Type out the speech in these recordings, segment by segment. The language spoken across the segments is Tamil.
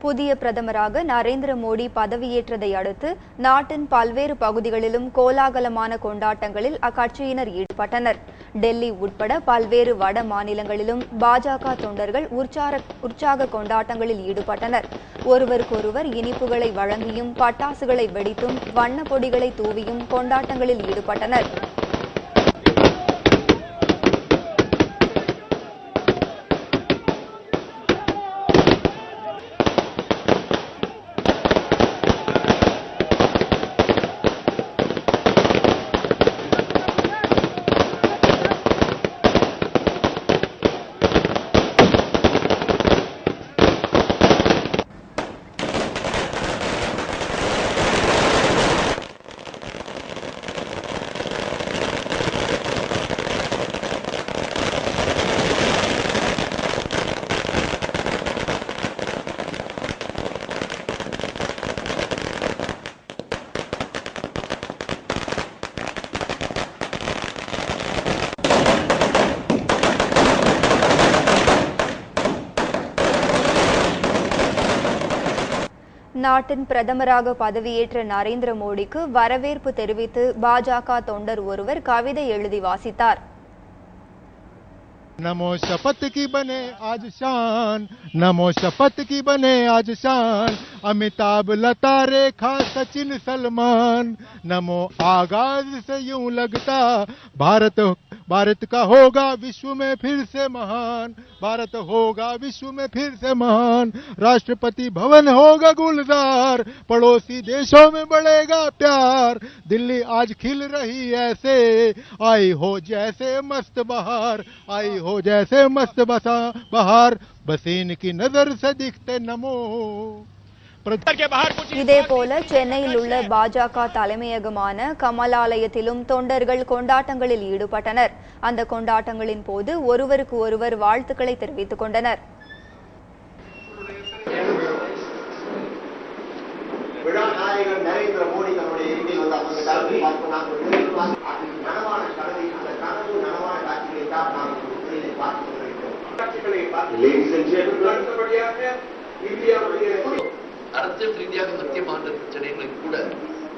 புதிய பிரதமராக நரேந்திர மோடி பதவியேற்றதை அடுத்து நாட்டின் பல்வேறு பகுதிகளிலும் கோலாகலமான கொண்டாட்டங்களில் அக்கட்சியினர் ஈடுபட்டனர். டெல்லி உட்பட பல்வேறு வட மாநிலங்களிலும் பாஜக தொண்டர்கள் உற்சார உற்சாக கொண்டாட்டங்களில் ஈடுபட்டனர். ஒருவருக்கொருவர் இனிப்புகளை வழங்கியும் பட்டாசுகளை வெடித்தும் வண்ணப் பொடிகளை தூவியும் கொண்டாட்டங்களில் ஈடுபட்டனர். நாட்டின் பிரதமராக பதவியேற்ற நரேந்திர மோடிக்கு வரவேற்பு தெரிவித்து பாஜக தொண்டர் ஒருவர் கவிதை எழுதி வாசித்தார் नमो शपथ की बने आज शान नमो शपथ की बने आज शान अमिताभ लता रेखा सचिन सलमान नमो आगाज से यूं लगता भारत भारत का होगा विश्व में फिर से महान, भारत होगा विश्व में फिर से महान। राष्ट्रपति भवन होगा गुलजार, पड़ोसी देशों में बढ़ेगा प्यार। दिल्ली आज खिल रही ऐसे, आई हो जैसे मस्त बहार, आई हो जैसे मस्त बसा बहार। बसीन की नज़र से दिखते नमो। இதேபோல சென்னையில் உள்ள பாஜக தலைமையகமான கமலாலயத்திலும் தொண்டர்கள் கொண்டாட்டங்களில் ஈடுபட்டனர். அந்த கொண்டாட்டங்களின் போது ஒருவருக்கு ஒருவர் வாழ்த்துக்களை தெரிவித்துக் கொண்டனர். Ladies and gentlemen, அரசியல் ரீதியாக மத்திய மாநில பிரச்சனைகளை கூட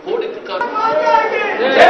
கோடிட்டுக்கான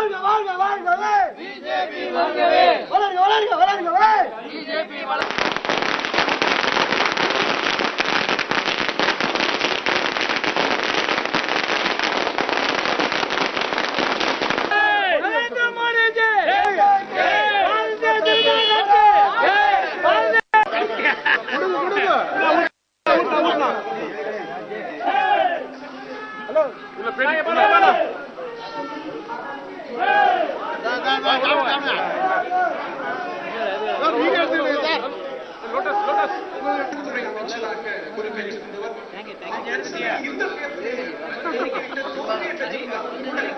வாழ்க வாழ்க வாழ்கவே. பிஜேபி வாழ்கவே. வளர்க வளர்க வளர்கவே பிஜேபி வளர்க குறிப்பெடுத்துக் கொண்டவர் யுத்த யுத்த தோல்வியை பெற்றுக் கொண்டார்